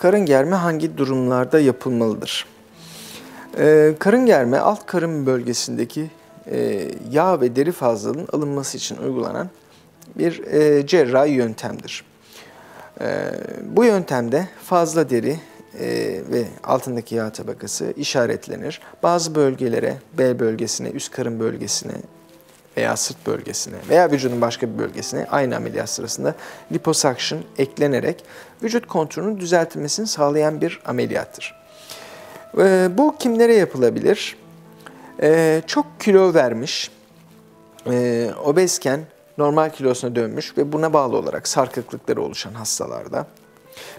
Karın germe hangi durumlarda yapılmalıdır? Ee, karın germe alt karın bölgesindeki e, yağ ve deri fazlalığının alınması için uygulanan bir e, cerrahi yöntemdir. E, bu yöntemde fazla deri e, ve altındaki yağ tabakası işaretlenir. Bazı bölgelere, bel bölgesine, üst karın bölgesine veya sırt bölgesine veya vücudun başka bir bölgesine aynı ameliyat sırasında liposuction eklenerek vücut konturunun düzeltilmesini sağlayan bir ameliyattır. E, bu kimlere yapılabilir? E, çok kilo vermiş, e, obezken normal kilosuna dönmüş ve buna bağlı olarak sarkıklıkları oluşan hastalarda.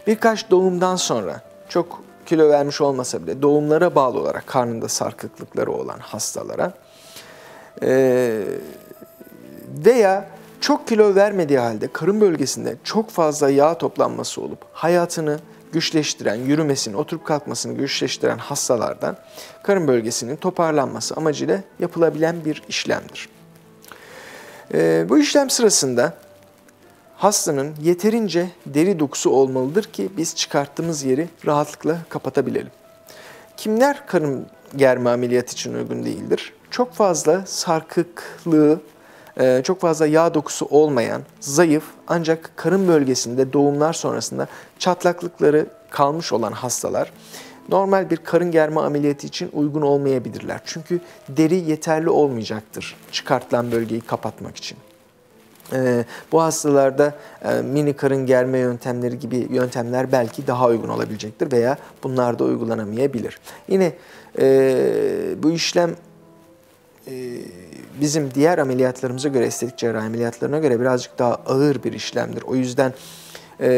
Birkaç doğumdan sonra çok kilo vermiş olmasa bile doğumlara bağlı olarak karnında sarkıklıkları olan hastalara ee, veya çok kilo vermediği halde karın bölgesinde çok fazla yağ toplanması olup hayatını güçleştiren, yürümesini, oturup kalkmasını güçleştiren hastalardan karın bölgesinin toparlanması amacıyla yapılabilen bir işlemdir. Ee, bu işlem sırasında hastanın yeterince deri dokusu olmalıdır ki biz çıkarttığımız yeri rahatlıkla kapatabilelim. Kimler karın germe ameliyat için uygun değildir? Çok fazla sarkıklığı, e, çok fazla yağ dokusu olmayan, zayıf ancak karın bölgesinde doğumlar sonrasında çatlaklıkları kalmış olan hastalar normal bir karın germe ameliyatı için uygun olmayabilirler. Çünkü deri yeterli olmayacaktır çıkartılan bölgeyi kapatmak için. Ee, bu hastalarda e, mini karın germe yöntemleri gibi yöntemler belki daha uygun olabilecektir veya bunlar da uygulanamayabilir. Yine e, bu işlem bizim diğer ameliyatlarımıza göre, estetik cerrahi ameliyatlarına göre birazcık daha ağır bir işlemdir. O yüzden e,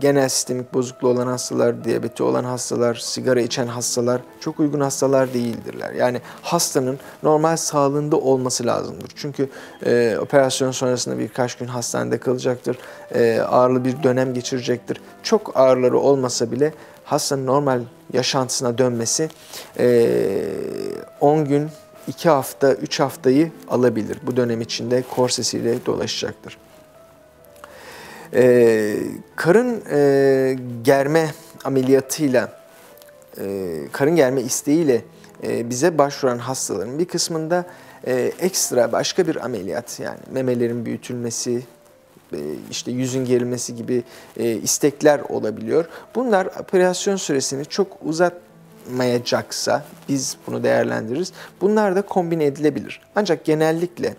genel sistemik bozukluğu olan hastalar, diyabeti olan hastalar, sigara içen hastalar çok uygun hastalar değildirler. Yani hastanın normal sağlığında olması lazımdır. Çünkü e, operasyon sonrasında birkaç gün hastanede kalacaktır, e, ağırlı bir dönem geçirecektir. Çok ağırları olmasa bile hastanın normal yaşantısına dönmesi e, 10 gün, 2 hafta, 3 haftayı alabilir. Bu dönem içinde korsesiyle dolaşacaktır. Ee, karın e, germe ameliyatıyla, e, karın germe isteğiyle e, bize başvuran hastaların bir kısmında e, ekstra başka bir ameliyat yani memelerin büyütülmesi, e, işte yüzün gerilmesi gibi e, istekler olabiliyor. Bunlar operasyon süresini çok uzat mayacaksa biz bunu değerlendiririz. Bunlar da kombine edilebilir. Ancak genellikle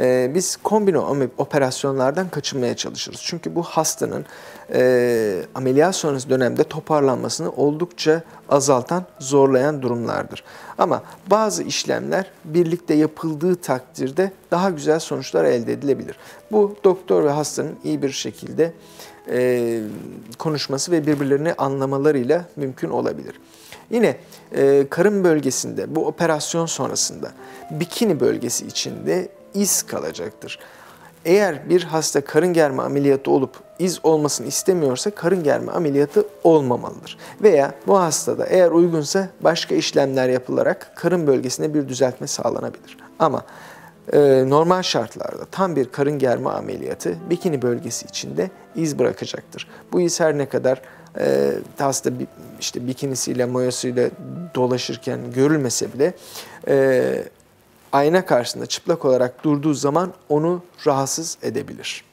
e, biz kombine operasyonlardan kaçınmaya çalışırız. Çünkü bu hastanın e, ameliyat sonrası dönemde toparlanmasını oldukça azaltan, zorlayan durumlardır. Ama bazı işlemler birlikte yapıldığı takdirde daha güzel sonuçlar elde edilebilir. Bu doktor ve hastanın iyi bir şekilde e, konuşması ve birbirlerini anlamalarıyla mümkün olabilir. Yine e, karın bölgesinde bu operasyon sonrasında bikini bölgesi içinde iz kalacaktır. Eğer bir hasta karın germe ameliyatı olup iz olmasını istemiyorsa karın germe ameliyatı olmamalıdır. Veya bu hastada eğer uygunsa başka işlemler yapılarak karın bölgesinde bir düzeltme sağlanabilir. Ama e, normal şartlarda tam bir karın germe ameliyatı bikini bölgesi içinde iz bırakacaktır. Bu iz her ne kadar e, hasta işte bikinisiyle, moyasıyla dolaşırken görülmese bile e, ayna karşısında çıplak olarak durduğu zaman onu rahatsız edebilir.